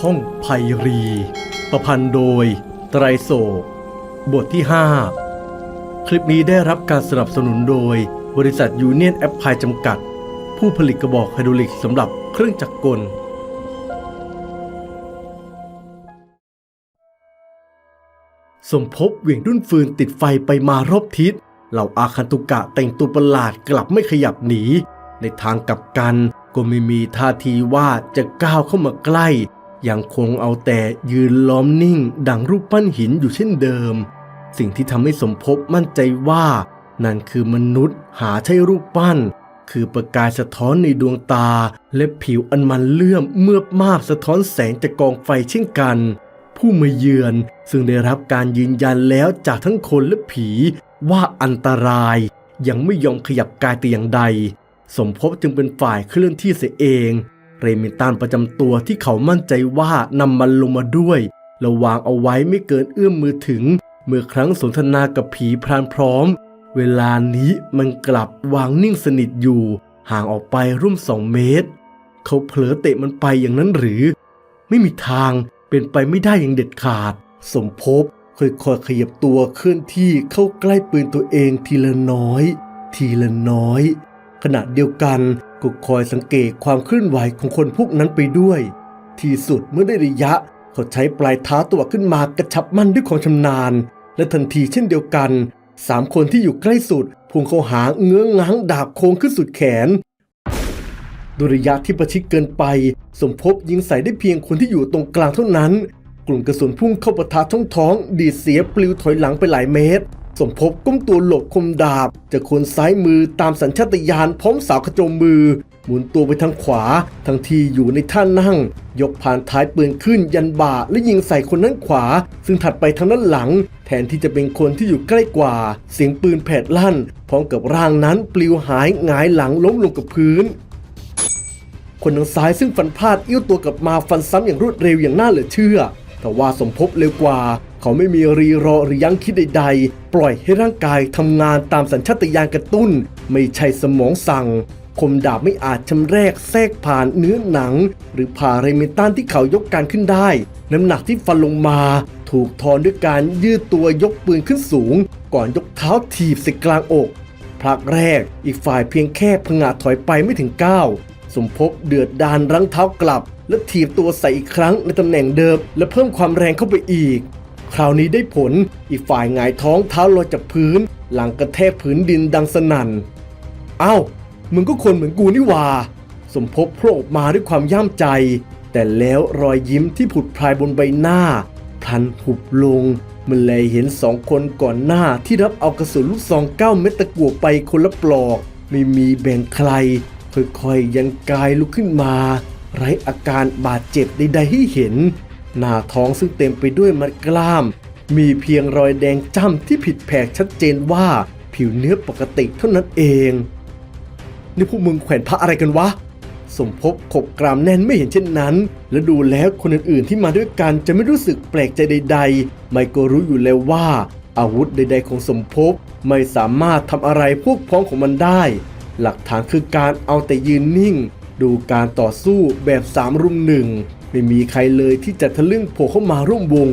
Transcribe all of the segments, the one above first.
ท่องไพรี ประพันธ์โดย ไตรโศกบทที่ 5 คลิปนี้ได้รับการสนับสนุนโดย บริษัทยูเนียนแอปพลายจำกัด ผู้ผลิตกระบอกไฮดรอลิกสำหรับเครื่องจักรกล สมภพเหวี่ยงดุ้นฟืนติดไฟไปมารอบทิศเหล่าอาคันตุกะแต่งตัวประหลาดกลับไม่ขยับหนี ในทางกลับกันก็ไม่มีท่าทีว่าจะก้าวเข้ามาใกล้ ยังคงเอาแต่ยืนล้อมนิ่ง ดังรูปปั้นหินอยู่เช่นเดิม สิ่งที่ทำให้สมภพมั่นใจว่า นั่นคือมนุษย์หาใช่รูปปั้น คือประกายสะท้อนในดวงตา และผิวอันมันเลื่อมเมื่อบมาบสะท้อนแสงจากกองไฟเช่นกัน ผู้มาเยือนซึ่งได้รับการยืนยันแล้วจากทั้งคนและผีว่าอันตราย ยังไม่ยอมขยับกายแต่อย่างใด สมภพจึงเป็นฝ่ายเคลื่อนที่เสียเอง เรมินตันประจำตัวที่เขามั่นใจว่านำมันลงมาด้วยแล้ววางเอาไว้ไม่เกินเอื้อมมือถึง เมื่อครั้งสนทนากับผีพรานพร้อม เวลานี้มันกลับวางนิ่งสนิทอยู่ ห่างออกไปร่วมสองเมตร เขาเผลอเตะมันไปอย่างนั้นหรือ ไม่มีทางเป็นไปไม่ได้อย่างเด็ดขาด สมภพค่อยๆขยับตัวเคลื่อนที่เข้าใกล้ปืนตัวเองทีละน้อย ทีละน้อย ขณะเดียวกันก็คอยสังเกตความเคลื่อนไหวของคนพวกนั้นไปด้วย ที่สุดเมื่อได้ระยะเขาใช้ปลายเท้าตัวขึ้นมากระชับมั่นด้วยความชำนาญ และทันทีเช่นเดียวกันสามคนที่อยู่ใกล้สุดพุ่งเข้าหาเงื้อง้างดาบโค้งขึ้นสุดแขนโดยระยะที่ประชิดเกินไป สมภพยิงใส่ได้เพียงคนที่อยู่ตรงกลางเท่านั้น กลุ่มกระสุนพุ่งเข้าปะทะท้องท้อง ดีดเสียปลิวถอยหลังไปหลายเมตร สมภพก้มตัวหลบคมดาบ จากคนซ้ายมือตามสัญชาตญาณพร้อมสาวขจมมือ หมุนตัวไปทางขวา ทั้งที่อยู่ในท่านั่ง ยกผ่านท้ายปืนขึ้นยันบ่าและยิงใส่คนนั้นขวา ซึ่งถัดไปทางด้านหลัง แทนที่จะเป็นคนที่อยู่ใกล้กว่า เสียงปืนแผดลั่น พร้อมกับร่างนั้นปลิวหายหงายหลังล้มลงกับพื้นคนทางซ้ายซึ่งฟันพลาดเอี้ยวตัวกลับมาฟันซ้ำอย่างรวดเร็วอย่างน่าเหลือเชื่อ แต่ว่าสมภพเร็วกว่า เขาไม่มีรีรอหรือยั้งคิดใดๆ ปล่อยให้ร่างกายทำงานตามสัญชาตญาณกระตุ้น ไม่ใช่สมองสั่ง คมดาบไม่อาจชำแรกแทรกผ่านเนื้อหนัง หรือผ่าเรมินตันที่เขายกการขึ้นได้ น้ำหนักที่ฟันลงมา ถูกทอนด้วยการยืดตัวยกปืนขึ้นสูง ก่อนยกเท้าถีบใส่กลางอกพลักแรกอีกฝ่ายเพียงแค่พงาถอยไปไม่ถึงก้าวสมภพเดือดดานรั้งเท้ากลับ และถีบตัวใส่อีกครั้งในตำแหน่งเดิม และเพิ่มความแรงเข้าไปอีก คราวนี้ได้ผล อีกฝ่ายหงายท้องเท้าลอยจากพื้น หลังกระแทกพื้นดินดังสนั่นเอ้ามึงก็คนเหมือนกูนี่ว่า สมภพโผล่ออกมาด้วยความย่ามใจ แต่แล้วรอยยิ้มที่ผุดพรายบนใบหน้าพลันหุบลงเมื่อแลเห็นสองคนก่อนหน้าที่รับเอากระสุนลูกซองเก้าเม็ดตะกั่วไปคนละปลอก ไม่มีแบ่งใคร ค่อยๆยันกายลุกขึ้นมา ไร้อาการบาดเจ็บใดๆให้เห็น หน้าท้องซึ่งเต็มไปด้วยมัดกล้าม มีเพียงรอยแดงจ้ำที่ผิดแผกชัดเจนว่าผิวเนื้อปกติเท่านั้นเอง นี่พวกมึงแขวนพระอะไรกันวะ สมภพขบกรามแน่นไม่เห็นเช่นนั้น และดูแล้วคนอื่นๆที่มาด้วยกันจะไม่รู้สึกแปลกใจใด ๆ ไม่ก็รู้อยู่แล้วว่า อาวุธใด ๆ ของสมภพไม่สามารถทำอะไรพวกพ้องของมันได้ หลักฐานคือการเอาแต่ยืนนิ่ง ดูการต่อสู้แบบสามรุมหนึ่ง ไม่มีใครเลยที่จะทะลึ่งโผล่เข้ามาร่วมวง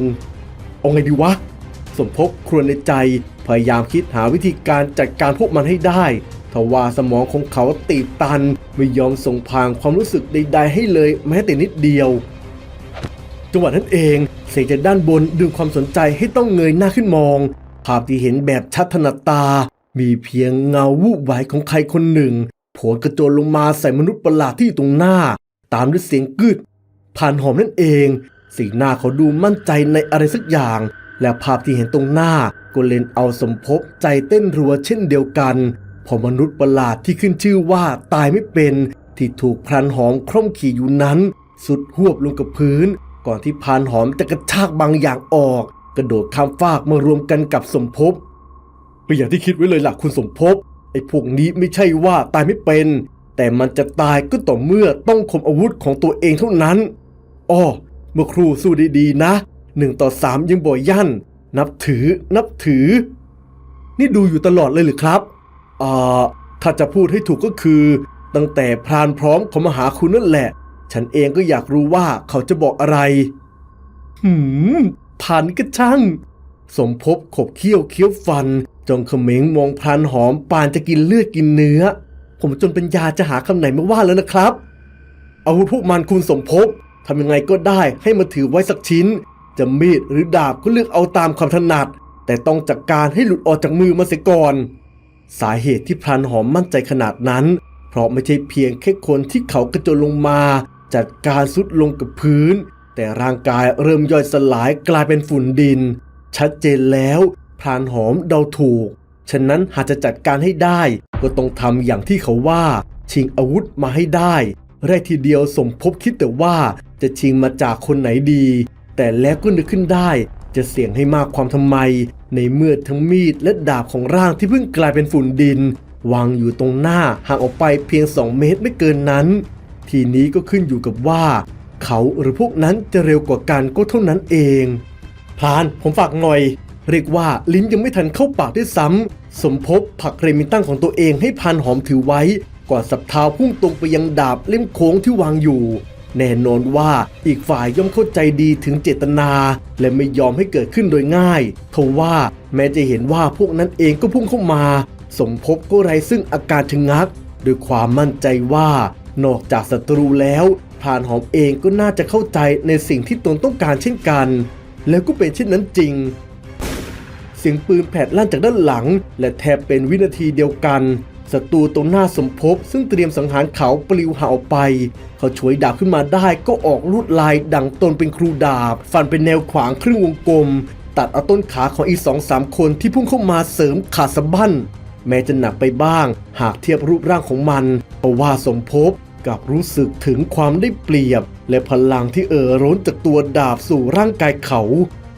เอาไงดีวะ สมภพครวญในใจพยายามคิดหาวิธีการจัดการพวกมันให้ได้ทว่าสมองของเขาตีบตันไม่ยอมส่งพางความรู้สึกใดๆให้เลยแม้แต่นิดเดียว จังหวะนั้นเองเสียงจากด้านบนดึงความสนใจให้ต้องเงยหน้าขึ้นมอง ภาพที่เห็นแบบชัดถนัดตา มีเพียงเงาวูบไหวของใครคนหนึ่งโผล่กระโจนลงมาใส่มนุษย์ประหลาดที่อยู่ตรงหน้า ตามด้วยเสียงกึด ผ่านหอมนั่นเอง สีหน้าเขาดูมั่นใจในอะไรสักอย่าง และภาพที่เห็นตรงหน้าก็เล่นเอาสมภพใจเต้นรัวเช่นเดียวกันพอมนุษย์ประหลาดที่ขึ้นชื่อว่าตายไม่เป็น ที่ถูกพรานหอมคร่อมขี่อยู่นั้น สุดหวบลงกับพื้น ก่อนที่พรานหอมจะกระชากบางอย่างออก กระโดดข้ามฟากมารวมกันกับสมภพเป็นอย่างที่คิดไว้เลยล่ะคุณสมภพไอ้พวกนี้ไม่ใช่ว่าตายไม่เป็น แต่มันจะตายก็ต่อเมื่อต้องคมอาวุธของตัวเองเท่านั้น อ้อเมื่อครูสู้ดีๆนะหนึ่งต่อสามยังบ่อยยั่นนับถือนับถือ นี่ดูอยู่ตลอดเลยหรือครับอ่าถ้าจะพูดให้ถูกก็คือ ตั้งแต่พรานพร้อมเขามาหาคุณนั่นแหละ ฉันเองก็อยากรู้ว่าเขาจะบอกอะไร หืมผ่านก็ช่าง สมภพขบเคี้ยวเคี้ยวฟัน จงเขม็งมองพรานหอมปานจะกินเลือดกินเนื้อ ผมจนเป็นยาจะหาคำไหนมาว่าแล้วนะครับ เอาพวกมันคุณสมภพ ทำยังไงก็ได้ให้มาถือไว้สักชิ้น จะมีดหรือดาบก็เลือกเอาตามความถนัด แต่ต้องจัดกการให้หลุดออกจากมือมาเสียก่อน สาเหตุที่พรานหอมมั่นใจขนาดนั้น เพราะไม่ใช่เพียงแค่คนที่เขากระโจนลงมา จัดการสุดลงกับพื้น แต่ร่างกายเริ่มย่อยสลายกลายเป็นฝุ่นดิน ชัดเจนแล้วพรานหอมเดาถูก ฉะนั้นหากจะจัดการให้ได้ ก็ต้องทำอย่างที่เขาว่า ชิงอาวุธมาให้ได้ แรกทีเดียวสมภพคิดแต่ว่า จะชิงมาจากคนไหนดี แต่แล้วก็นึกขึ้นได้ จะเสี่ยงให้มากความทำไม ในเมื่อทั้งมีดและดาบของร่างที่เพิ่งกลายเป็นฝุ่นดิน วางอยู่ตรงหน้าห่างออกไปเพียง 2 เมตรไม่เกินนั้น ทีนี้ก็ขึ้นอยู่กับว่า เขาหรือพวกนั้นจะเร็วกว่ากันก็เท่านั้นเองพลานผมฝากหน่อย เรียกว่าลิ้นยังไม่ทันเข้าปากด้วยซ้ำสมภพผลักเรมินตันของตัวเองให้พานหอมถือไว้ก่อนสับเท้าพุ่งตรงไปยังดาบเล่มโค้งที่วางอยู่ แน่นอนว่าอีกฝ่ายย่อมเข้าใจดีถึงเจตนา และไม่ยอมให้เกิดขึ้นโดยง่ายทว่าแม้จะเห็นว่าพวกนั้นเองก็พุ่งเข้ามา สมภพก็ไร้ซึ่งอาการชะงัก ด้วยความมั่นใจว่า นอกจากศัตรูแล้วพรานหอมเองก็น่าจะเข้าใจในสิ่งที่ตนต้องการเช่นกัน แล้วก็เป็นเช่นนั้นจริงเสียงปืนแผดลั่นจากด้านหลัง และแทบเป็นวินาทีเดียวกัน ศัตรูตรงหน้าสมภพซึ่งเตรียมสังหารเขาปลิวห่าออกไป เขาฉวยดาบขึ้นมาได้ก็ออกลวดลายดังตนเป็นครูดาบ ฟันเป็นแนวขวางครึ่งวงกลม ตัดเอาต้นขาของอีกสองสามคนที่พุ่งเข้ามาเสริมขาดสะบั้น แม้จะหนักไปบ้าง หากเทียบรูปร่างของมันเพราะว่าสมภพกับรู้สึกถึงความได้เปรียบ และพลังที่เอ่อร้นจากตัวดาบสู่ร่างกายเขา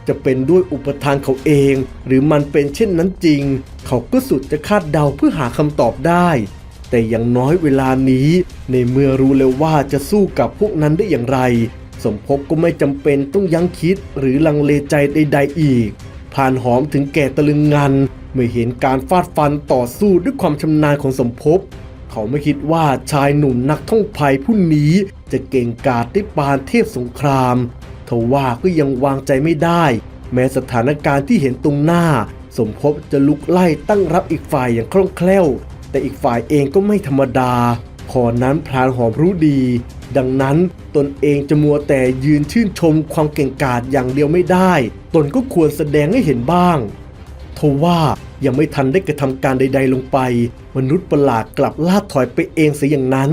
จะเป็นด้วยอุปทานเขาเอง หรือมันเป็นเช่นนั้นจริง เขาก็สุดจะคาดเดาเพื่อหาคำตอบได้ แต่อย่างน้อยเวลานี้ ในเมื่อรู้แล้วว่าจะสู้กับพวกนั้นได้อย่างไร สมภพก็ไม่จำเป็นต้องยั้งคิดหรือลังเลใจใดๆอีกพรานหอมถึงแก่ตะลึงงันเมื่อเห็นการฟาดฟันต่อสู้ด้วยความชำนาญของสมภพเขาไม่คิดว่าชายหนุ่มนักท่องภัยผู้นี้จะเก่งกาจได้ปานเทพสงคราม ทว่าก็ยังวางใจไม่ได้ แม้สถานการณ์ที่เห็นตรงหน้า สมภพจะลุกไล่ตั้งรับอีกฝ่ายอย่างคล่องแคล่ว แต่อีกฝ่ายเองก็ไม่ธรรมดาพอนั้นพรานหอมรู้ดี ดังนั้นตนเองจะมัวแต่ยืนชื่นชมความเก่งกาจอย่างเดียวไม่ได้ ตนก็ควรแสดงให้เห็นบ้าง ทว่ายังไม่ทันได้กระทำการใด ๆ ลงไป มนุษย์ประหลาดกลับล่าถอยไปเองเสียอย่างนั้น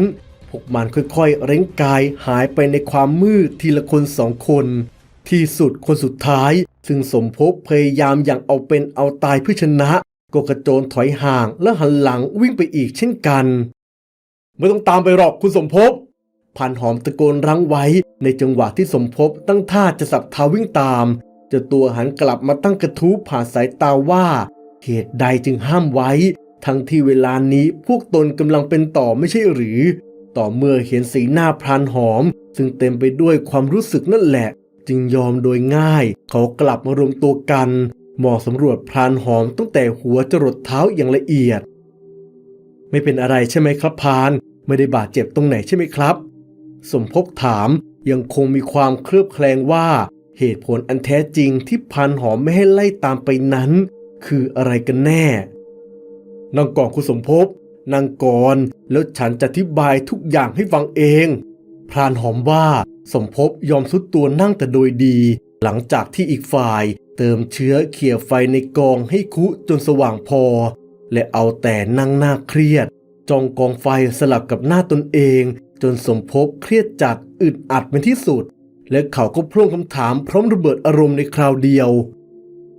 พวกมันค่อยๆ เร่งกายหายไปในความมืดทีละคนสองคน ที่สุดคนสุดท้าย ซึ่งสมภพพยายามอย่างเอาเป็นเอาตายเพื่อชนะ ก็กระโจนถอยห่างและหันหลังวิ่งไปอีกเช่นกัน ไม่ต้องตามไปหรอกคุณสมภพพันหอมตะโกนรั้งไว้ในจังหวะที่สมภพตั้งท่าจะสับเท้าวิ่งตามเจ้าตัวหันกลับมาตั้งกระทู้ผ่านสายตาว่าเหตุใดจึงห้ามไว้ ทั้งที่เวลานี้พวกตนกำลังเป็นต่อไม่ใช่หรือ ต่อเมื่อเห็นสีหน้าพรานหอม ซึ่งเต็มไปด้วยความรู้สึกนั่นแหละ จึงยอมโดยง่าย เขากลับมารวมตัวกันหมอสำรวจพรานหอมตั้งแต่หัวจรดเท้าอย่างละเอียด ไม่เป็นอะไรใช่ไหมครับพานไม่ได้บาดเจ็บตรงไหนใช่ไหมครับ สมภพถามยังคงมีความเคลือบแคลงว่า เหตุผลอันแท้จริงที่พันหอมไม่ให้ไล่ตามไปนั้น คืออะไรกันแน่นั่งกอนคุณสมภพ นั่งก่อนแล้วฉันจะอธิบายทุกอย่างให้ฟังเอง พรานหอมว่าสมภพยอมสุดตัวนั่งแต่โดยดี หลังจากที่อีกฝ่าย เติมเชื้อเขี่ยไฟในกองให้คุจนสว่างพอ และเอาแต่นั่งหน้าเครียดจ้องกองไฟสลับกับหน้าตนเอง จนสมภพเครียดจัดอึดอัดเป็นที่สุด และเขาก็พร่งคำถามพร้อมระเบิดอารมณ์ในคราวเดียว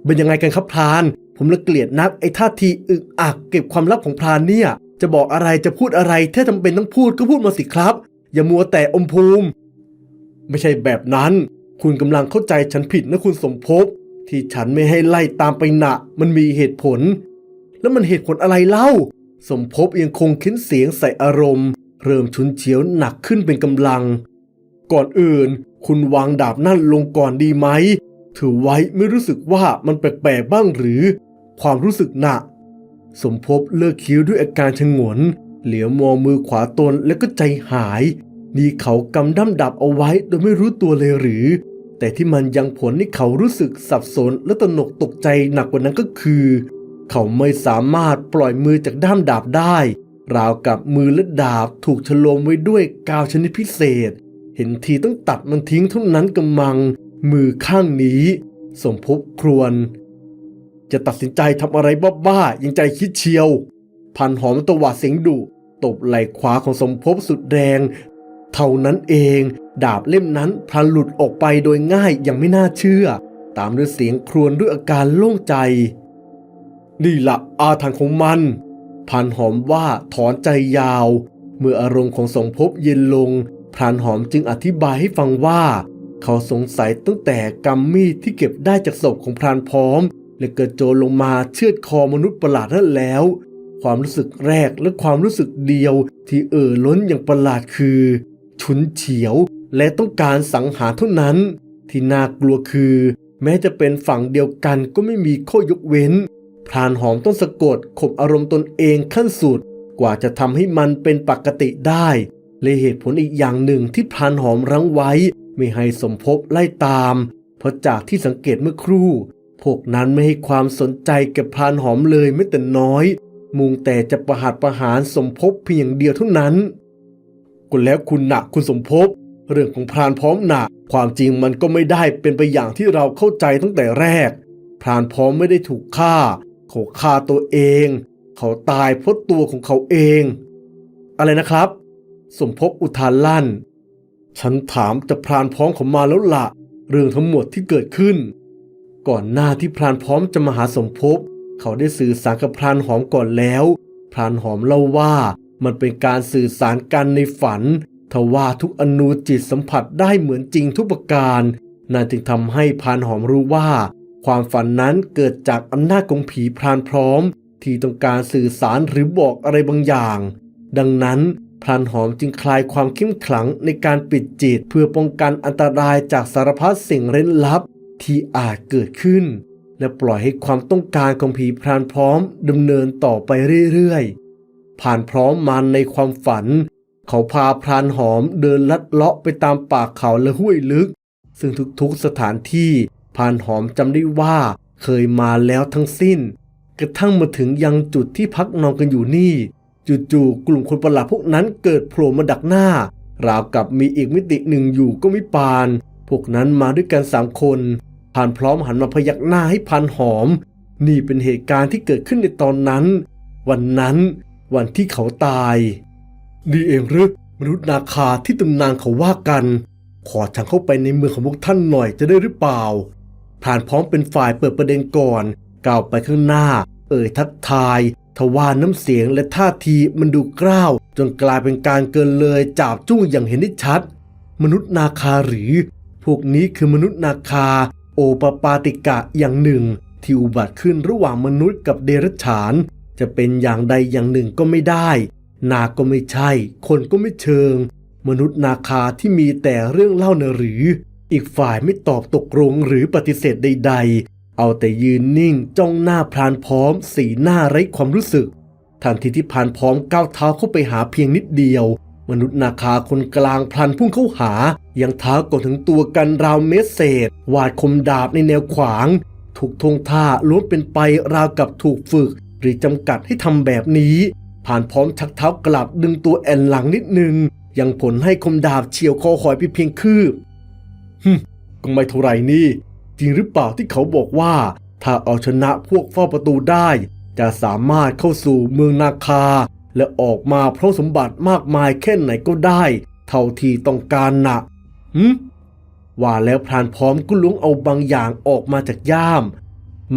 เป็นยังไงกันครับพราน ผมละเกลียดนักไอ้ท่าทีอึกอักเก็บความลับของพรานเนี่ย จะบอกอะไรจะพูดอะไรถ้าจำเป็นต้องพูดก็พูดมาสิครับ อย่ามัวแต่อมภูมิ ไม่ใช่แบบนั้น คุณกำลังเข้าใจฉันผิดนะคุณสมภพที่ฉันไม่ให้ไล่ตามไปหนะมันมีเหตุผล แล้วมันเหตุผลอะไรเล่า สมภพยังคงเค้นเสียงใส่อารมณ์ เริ่มชุนเฉียวหนักขึ้นเป็นกำลัง ก่อนอื่น คุณวางดาบนั่นลงก่อนดีไหมถือไว้ไม่รู้สึกว่ามันแปลกๆบ้างหรือ ความรู้สึกหนะ สมภพเลิกคิ้วด้วยอาการชงน เหลียวมองมือขวาตนแล้วก็ใจหาย นี่เขากำด้ำดับเอาไว้โดยไม่รู้ตัวเลยหรือ แต่ที่มันยังผลให้เขารู้สึกสับสนและตนกตกใจหนักกว่านั้นก็คือ เขาไม่สามารถปล่อยมือจากด้ามดาบได้ ราวกับมือและดาบถูกฉลมไว้ด้วยกาวชนิดพิเศษ เห็นทีต้องตัดมันทิ้งเท่านั้นกำมัง มือข้างนี้สมภพครวน จะตัดสินใจทำอะไรบ้าๆยังใจคิดเชียว พันหอมตวาดเสียงดุตบไหล่ขวาของสมภพสุดแรง เท่านั้นเอง ดาบเล่มนั้นพลันหลุดออกไปโดยง่ายอย่างไม่น่าเชื่อ ตามด้วยเสียงครวญด้วยอาการโล่งใจ นี่ละอาถรรพ์ของมัน พันหอมว่าถอนใจยาว เมื่ออารมณ์ของสมภพเย็นลงพรานหอมจึงอธิบายให้ฟังว่า เขาสงสัยตั้งแต่กำมีดที่เก็บได้จากศพของพรานพร้อม และเกิดโจรลงมาเชือดคอมนุษย์ประหลาดนั่นแล้ว ความรู้สึกแรกและความรู้สึกเดียวที่เอ่อล้นอย่างประหลาดคือ ฉุนเฉียวและต้องการสังหารเท่านั้น ที่น่ากลัวคือ แม้จะเป็นฝั่งเดียวกันก็ไม่มีข้อยกเว้นพรานหอมต้องสะกดข่มอารมณ์ตนเองขั้นสุด กว่าจะทำให้มันเป็นปกติได้และเหตุผลอีกอย่างหนึ่งที่พรานหอมรั้งไว้ ไม่ให้สมภพไล่ตาม เพราะจากที่สังเกตเมื่อครู่ พวกนั้นไม่ให้ความสนใจกับพรานหอมเลยไม่แต่น้อย มุงแต่จะประหัตประหารสมภพเพียงอย่างเดียวเท่านั้นก็แล้วคุณหนักคุณสมภพเรื่องของพรานพร้อมหนักความจริงมันก็ไม่ได้เป็นไปอย่างที่เราเข้าใจตั้งแต่แรก พรานพร้อมไม่ได้ถูกฆ่า เขาฆ่าตัวเอง เขาตายเพราะตัวของเขาเอง อะไรนะครับ สมภพอุทานลั่น ฉันถามจะพรานพร้อมเขามาแล้วละเรื่องทั้งหมดที่เกิดขึ้น ก่อนหน้าที่พรานพร้อมจะมาหาสมภพเขาได้สื่อสารกับพรานหอมก่อนแล้ว พรานหอมเล่าว่ามันเป็นการสื่อสารกันในฝันทว่าทุกอนูจิตสัมผัสได้เหมือนจริงทุกประการนั่นจึงทำให้พรานหอมรู้ว่า ความฝันนั้นเกิดจากอำนาจของผีพรานพร้อม ที่ต้องการสื่อสารหรือบอกอะไรบางอย่าง ดังนั้นพรานหอมจึงคลายความเข้มขลังในการปิดจิต เพื่อป้องกันอันตรายจากสารพัดสิ่งเร้นลับ ที่อาจเกิดขึ้น และปล่อยให้ความต้องการของผีพรานพร้อมดำเนินต่อไปเรื่อยๆ ผ่านพร้อมมาในความฝัน เขาพาพรานหอมเดินลัดเลาะไปตามป่าเขาและห้วยลึก ซึ่งทุกๆสถานที่พรานหอมจำได้ว่าเคยมาแล้วทั้งสิ้น กระทั่งมาถึงยังจุดที่พักนอนกันอยู่นี่ จู่ๆกลุ่มคนประหลาดพวกนั้นเกิดโผล่มาดักหน้า ราวกับมีอีกมิติหนึ่งอยู่ก็ไม่ปาน พวกนั้นมาด้วยกันสามคน ผ่านพร้อมหันมาพยักหน้าให้พันหอม นี่เป็นเหตุการณ์ที่เกิดขึ้นในตอนนั้น วันนั้นวันที่เขาตายนี่เองหรือมนุษย์นาคาที่ตำนานเขาว่ากัน ขอฉันเข้าไปในเมืองของพวกท่านหน่อยจะได้หรือเปล่าผ่านพร้อมเป็นฝ่ายเปิดประเด็นก่อนก้าวไปข้างหน้า เอ่ยทักทายทว่าน้ำเสียงและท่าทีมันดูกล้าว จนกลายเป็นการเกินเลยจับจุ้งอย่างเห็นได้ชัด มนุษย์นาคาหรือ พวกนี้คือมนุษย์นาคา โอปปาติกะอย่างหนึ่ง ที่อุบัติขึ้นระหว่างมนุษย์กับเดรัจฉาน จะเป็นอย่างใดอย่างหนึ่งก็ไม่ได้ นาก็ไม่ใช่ คนก็ไม่เชิง มนุษย์นาคาที่มีแต่เรื่องเล่านะหรือ อีกฝ่ายไม่ตอบตกลงหรือปฏิเสธใด ๆ เอาแต่ยืนนิ่งจ้องหน้าพรานพร้อม สีหน้าไร้ความรู้สึกทันทีที่พรานพร้อมก้าวเท้าเข้าไปหาเพียงนิดเดียว มนุษย์นาคาคนกลางพลันพุ่งเข้าหา ยังเท้าก่อนถึงตัวกันราวเมตรเศษ วาดคมดาบในแนวขวาง ถูกทงท่าล้วนเป็นไปราวกับถูกฝึก หรือจำกัดให้ทำแบบนี้ ผ่านพร้อมชักเท้ากลับดึงตัวแอนหลังนิดนึง ยังผลให้คมดาบเฉียวคอหอยไปเพียงคืบฮึมก็ไม่เท่าไรนี่ จริงหรือเปล่าที่เขาบอกว่า ถ้าเอาชนะพวกเฝ้าประตูได้ จะสามารถเข้าสู่เมืองนาคา และออกมาเพราะสมบัติมากมายแค่ไหนก็ได้ เท่าที่ต้องการนะหืมว่าแล้วพรานพร้อมก็ล้วงเอาบางอย่างออกมาจากย่าม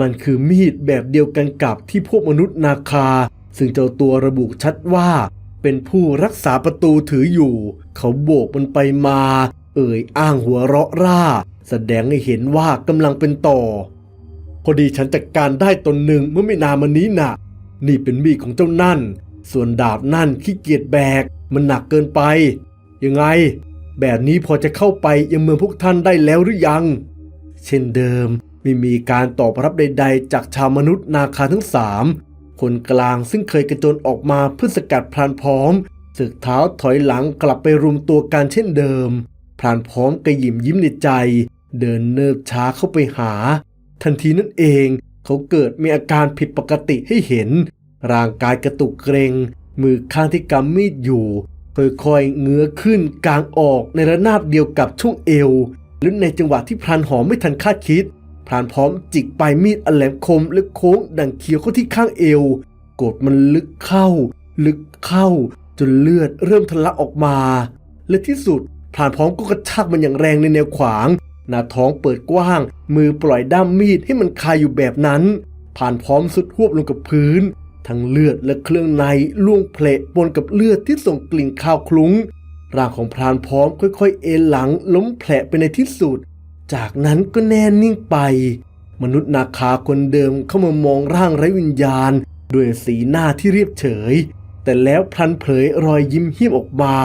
มันคือมีดแบบเดียวกันกับที่พวกมนุษย์นาคา ซึ่งเจ้าตัวระบุชัดว่า เป็นผู้รักษาประตูถืออยู่ เขาโบกมันไปมา เอ่ยอ้างหัวเราะร่า แสดงให้เห็นว่ากำลังเป็นต่อ พอดีฉันจัดการได้ตนหนึ่งเมื่อไม่นานมานี้น่ะ นี่เป็นมีดของเจ้านั่น ส่วนดาบนั่นขี้เกียจแบก มันหนักเกินไป ยังไง แบบนี้พอจะเข้าไปยังเมืองพวกท่านได้แล้วหรือยัง เช่นเดิมไม่มีการตอบรับใด ๆ จากชาวมนุษย์นาคาทั้งสามคนกลางซึ่งเคยกระโจนออกมาเพื่อสกัดพรานพร้อมศึกเท้าถอยหลังกลับไปรุมตัวกันเช่นเดิม พรานพร้อมกระยิมยิ้มในใจ เดินเนิบช้าเข้าไปหา ทันทีนั่นเอง เขาเกิดมีอาการผิดปกติให้เห็น ร่างกายกระตุกเกรง มือข้างที่กำมีดอยู่ค่อยๆเงื้อขึ้นกลางออกในระนาบเดียวกับช่วงเอวหรือในจังหวะที่พรานหอมไม่ทันคาดคิดพรานพร้อมจิกปลายมีดอันแหลมคมและโค้งดังเคียวเข้าที่ข้างเอวกดมันลึกเข้า ลึกเข้า จนเลือดเริ่มทะลักออกมา และที่สุดพรานพร้อมก็กระชากมันอย่างแรงในแนวขวาง หน้าท้องเปิดกว้าง มือปล่อยด้ามมีดให้มันคายอยู่แบบนั้นผ่านพร้อมสุดหวบลงกับพื้น ทั้งเลือดและเครื่องในล่วงเพลปนกับเลือดที่ส่งกลิ่นคาวคลุ้ง ร่างของพรานพร้อมค่อย ๆ เอนหลังล้มแผลไปในที่สุด จากนั้นก็แน่นิ่งไป มนุษย์นาคาคนเดิมเข้ามามองร่างไร้วิญญาณ ด้วยสีหน้าที่เรียบเฉย แต่แล้วพลันเผยรอยยิ้มเหี่ยมออกมา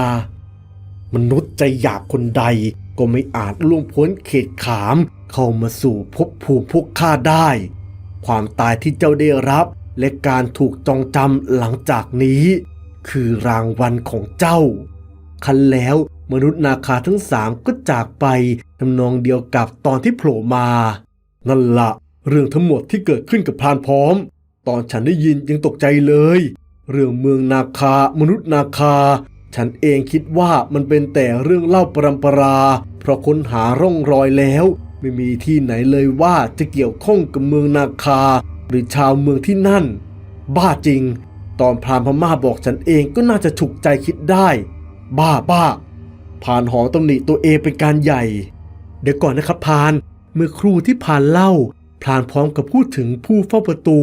มนุษย์ใจหยาบคนใดก็ไม่อาจล่วงพ้นเขตขาม เข้ามาสู่ภพภูมิพวกข้าได้ ความตายที่เจ้าได้รับ และการถูกจองจำหลังจากนี้ คือรางวัลของเจ้า คันแล้วมนุษย์นาคาทั้งสามก็จากไปทำนองเดียวกับตอนที่โผล่มา นั่นละเรื่องทั้งหมดที่เกิดขึ้นกับพรานพร้อม ตอนฉันได้ยินยังตกใจเลย เรื่องเมืองนาคามนุษย์นาคา ฉันเองคิดว่ามันเป็นแต่เรื่องเล่าปรำปรา เพราะค้นหาร่องรอยแล้ว ไม่มีที่ไหนเลยว่าจะเกี่ยวข้องกับเมืองนาคา หรือชาวเมืองที่นั่น บ้าจริง ตอนพรานพม่าบอกฉันเองก็น่าจะฉุกใจคิดได้ บ้าบ้าผ่านหอตำหนิตัวเองเป็นการใหญ่ เดี๋ยวก่อนนะครับพานเมื่อครูที่พานเล่าพรานพร้อมกับพูดถึงผู้เฝ้าประตู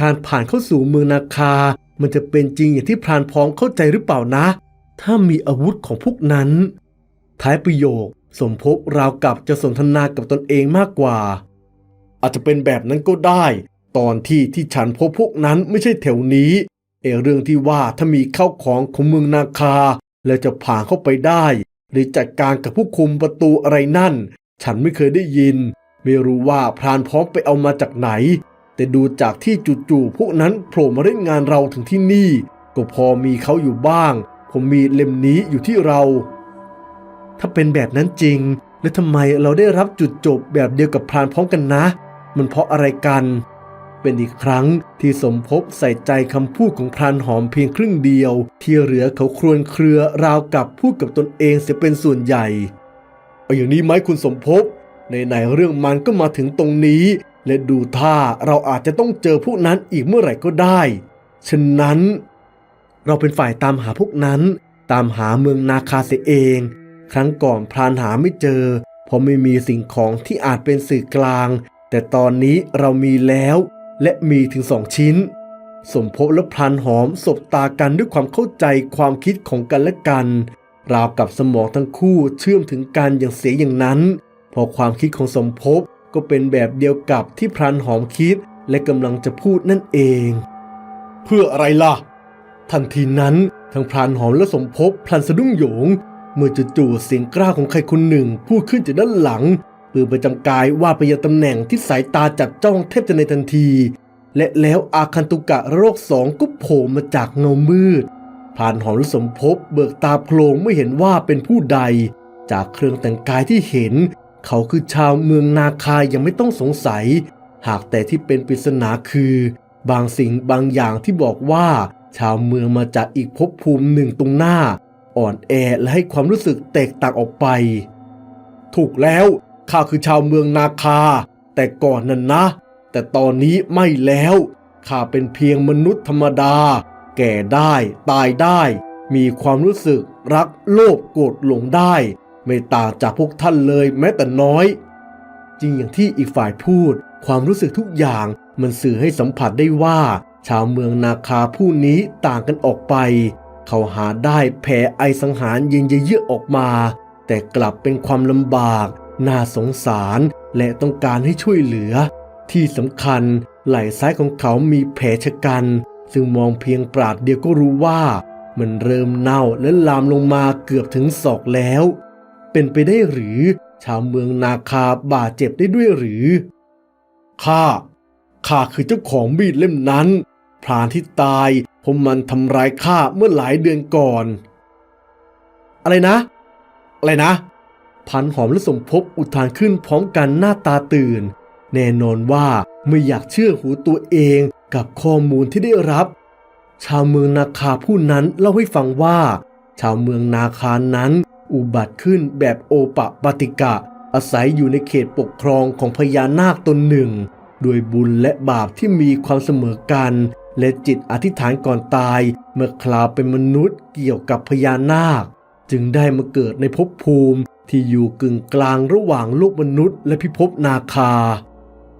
การผ่านเข้าสู่เมืองนาคา มันจะเป็นจริงอย่างที่พรานพร้อมเข้าใจหรือเปล่านะ ถ้ามีอาวุธของพวกนั้น ท้ายประโยคสมภพราวกับจะสนทนากับตนเองมากกว่า อาจจะเป็นแบบนั้นก็ได้ ตอนที่ที่ฉันพบพวกนั้นไม่ใช่แถวนี้เอเรื่องที่ว่าถ้ามีเข้าของของเมืองนาคา แล้วจะผ่านเข้าไปได้ หรือจัดการกับผู้คุมประตูอะไรนั่น ฉันไม่เคยได้ยิน ไม่รู้ว่าพรานพร้อมไปเอามาจากไหน แต่ดูจากที่จู่ๆพวกนั้นโผล่มาเล่นงานเราถึงที่นี่ ก็พอมีเขาอยู่บ้าง ผมมีเล่มนี้อยู่ที่เรา ถ้าเป็นแบบนั้นจริง แล้วทำไมเราได้รับจุดจบแบบเดียวกับพรานพร้อมกันนะ มันเพราะอะไรกัน เป็นอีกครั้งที่สมภพใส่ใจคำพูดของพรานหอมเพียงครึ่งเดียว ที่เหลือเขาครวญเครือราวกับพูดกับตนเองเสียเป็นส่วนใหญ่ เอาอย่างนี้ไหมคุณสมภพในไหนเรื่องมันก็มาถึงตรงนี้ และดูท่าเราอาจจะต้องเจอพวกนั้นอีกเมื่อไหร่ก็ได้ฉะนั้น เราเป็นฝ่ายตามหาพวกนั้น ตามหาเมืองนาคาเสียเอง ครั้งก่อนพรานหาไม่เจอ เพราะไม่มีสิ่งของที่อาจเป็นสื่อกลาง แต่ตอนนี้เรามีแล้ว และมีถึงสองชิ้น สมภพและพรานหอมสบตากันด้วยความเข้าใจความคิดของกันและกัน ราวกับสมองทั้งคู่เชื่อมถึงกันอย่างเสียอย่างนั้น พอความคิดของสมภพก็เป็นแบบเดียวกับที่พรานหอมคิดและกำลังจะพูดนั่นเอง เพื่ออะไรล่ะ ทันทีนั้นทั้งพรานหอมและสมภพพลันสะดุ้งโหยง เมื่อจู่ๆเสียงกล้าของใครคนหนึ่งพูดขึ้นจากด้านหลัง ปืนประจำกายว่าไปยังตำแหน่งที่สายตาจับจ้องแทบจะในทันที และแล้วอาคันตุกะโรคสองก็โผล่มาจากเงามืดพรานหอมสมภพเบิกตาโพลงไม่เห็นว่าเป็นผู้ใด จากเครื่องแต่งกายที่เห็น เขาคือชาวเมืองนาคายังไม่ต้องสงสัย หากแต่ที่เป็นปริศนาคือ บางสิ่งบางอย่างที่บอกว่า ชาวเมืองมาจากอีกภพภูมิหนึ่งตรงหน้า อ่อนแอและให้ความรู้สึกแตกต่างออกไป ถูกแล้ว ข้าคือชาวเมืองนาคา แต่ก่อนนั้นนะ แต่ตอนนี้ไม่แล้ว ข้าเป็นเพียงมนุษย์ธรรมดา แก่ได้ตายได้ มีความรู้สึกรักโลภโกรธหลงได้ ไม่ต่างจากพวกท่านเลยแม้แต่น้อย จริงอย่างที่อีกฝ่ายพูด ความรู้สึกทุกอย่างมันสื่อให้สัมผัสได้ว่า ชาวเมืองนาคาผู้นี้ต่างกันออกไป เขาหาได้แผ่ไอสังหารเย็นเยือกออกมา แต่กลับเป็นความลำบาก น่าสงสารและต้องการให้ช่วยเหลือ ที่สำคัญไหล่ซ้ายของเขามีแผลชะกัน ซึ่งมองเพียงปราดเดียวก็รู้ว่า มันเริ่มเน่าและลามลงมาเกือบถึงศอกแล้ว เป็นไปได้หรือ ชาวเมืองนาคาบาดเจ็บได้ด้วยหรือข้าข้าคือเจ้าของมีดเล่มนั้นพรานที่ตายเพมันทำร้ายข้าเมื่อหลายเดือนก่อน อะไรนะ อะไรนะ พันหอมและสมภพอุทานขึ้นพร้อมกันหน้าตาตื่น แน่นอนว่าไม่อยากเชื่อหูตัวเองกับข้อมูลที่ได้รับ ชาวเมืองนาคาผู้นั้นเล่าให้ฟังว่า ชาวเมืองนาคานั้นอุบัติขึ้นแบบโอปะปติกะ อาศัยอยู่ในเขตปกครองของพญานาคตนหนึ่งด้วยบุญและบาปที่มีความเสมอกัน และจิตอธิษฐานก่อนตายเมื่อคลาเป็นมนุษย์เกี่ยวกับพญานาค จึงได้มาเกิดในภพภูมิ ที่อยู่กึ่งกลางระหว่างโลกมนุษย์ และพิภพนาคา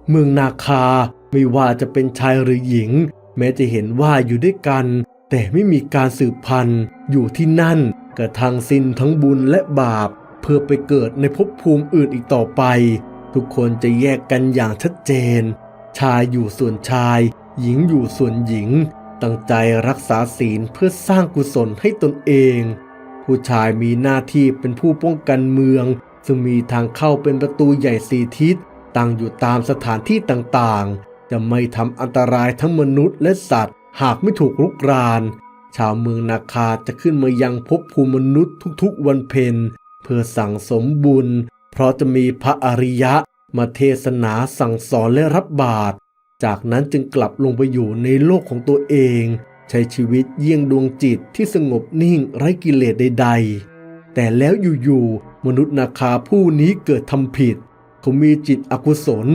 เมืองนาคาไม่ว่าจะเป็นชายหรือหญิง แม้จะเห็นว่าอยู่ด้วยกัน แต่ไม่มีการสืบพันธุ์อยู่ที่นั่นกระทางสิ้นทั้งบุญและบาป เพื่อไปเกิดในภพภูมิอื่นอีกต่อไป ทุกคนจะแยกกันอย่างชัดเจน ชายอยู่ส่วนชาย หญิงอยู่ส่วนหญิง ตั้งใจรักษาศีลเพื่อสร้างกุศลให้ตนเอง ผู้ชายมีหน้าที่เป็นผู้ป้องกันเมือง ซึ่งมีทางเข้าเป็นประตูใหญ่สี่ทิศตั้งอยู่ตามสถานที่ต่างๆ จะไม่ทำอันตรายทั้งมนุษย์และสัตว์ หากไม่ถูกรุกราน ชาวเมืองนาคาจะขึ้นมายังภพภูมิมนุษย์ทุกๆวันเพ็ญเพื่อสั่งสมบุญ เพราะจะมีพระอริยะมาเทศนาสั่งสอนและรับบาตรจากนั้นจึงกลับลงไปอยู่ในโลกของตัวเอง ใช้ชีวิตเยี่ยงดวงจิตที่สงบนิ่งไร้กิเลสใด ๆ แต่แล้วอยู่ๆมนุษย์นาคาผู้นี้เกิดทำผิด เขามีจิตอกุศล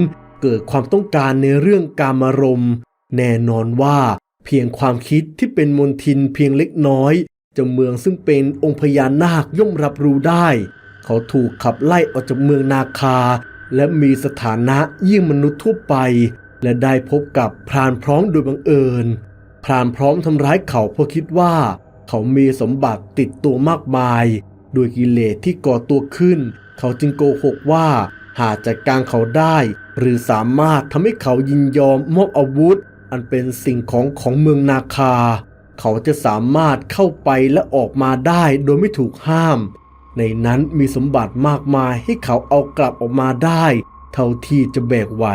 เกิดความต้องการในเรื่องกามารมณ์ แน่นอนว่าเพียงความคิดที่เป็นมนทินเพียงเล็กน้อยจ้าเมืองซึ่งเป็นองค์พญานาคย่อมรับรู้ได้ เขาถูกขับไล่ออกจากเมืองนาคา และมีสถานะเยี่ยงมนุษย์ทั่วไป และได้พบกับพรานพร้อมโดยบังเอิญ พรานพร้อมทำร้ายเขาเพราะคิดว่า เขามีสมบัติติดตัวมากมาย โดยกิเลสที่ก่อตัวขึ้น เขาจึงโกหกว่า หากจัดการเขาได้ หรือสามารถทำให้เขายินยอมมอบอาวุธ อันเป็นสิ่งของของเมืองนาคา เขาจะสามารถเข้าไปและออกมาได้โดยไม่ถูกห้าม ในนั้นมีสมบัติมากมายให้เขาเอากลับออกมาได้ เท่าที่จะแบกไหว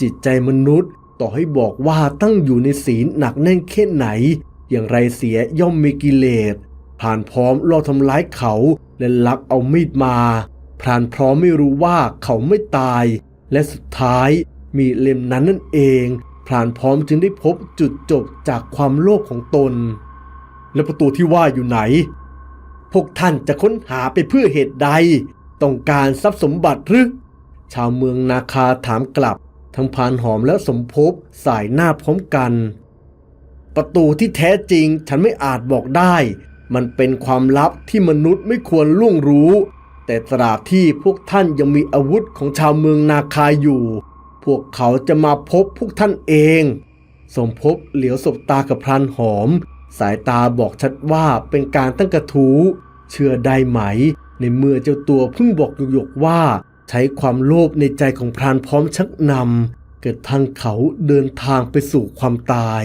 จิตใจมนุษย์ ต่อให้บอกว่าตั้งอยู่ในศีลหนักแน่นแค่ไหน อย่างไรเสียย่อมมีกิเลสผ่านพร้อมรอทำร้ายเขาและลักเอามีดมาพรานพร้อมไม่รู้ว่าเขาไม่ตาย และสุดท้ายมีเล่มนั้นนั่นเองพรานพร้อมจึงได้พบจุดจบจากความโลภของตน และประตูที่ว่าอยู่ไหน พวกท่านจะค้นหาไปเพื่อเหตุใด ต้องการทรัพย์สมบัติหรือชาวเมืองนาคาถามกลับ ทั้งพานหอมและสมภพสายหน้าพร้อมกัน ประตูที่แท้จริงฉันไม่อาจบอกได้ มันเป็นความลับที่มนุษย์ไม่ควรล่วงรู้ แต่ตราบที่พวกท่านยังมีอาวุธของชาวเมืองนาคาอยู่ พวกเขาจะมาพบพวกท่านเอง สมภพเหลียวสบตากับพรานหอม สายตาบอกชัดว่าเป็นการตั้งกระทู้เชื่อได้ไหม ในเมื่อเจ้าตัวเพิ่งบอกหยกๆว่า ใช้ความโลภในใจของพรานพร้อมชักนำเกิดทางเขาเดินทางไปสู่ความตาย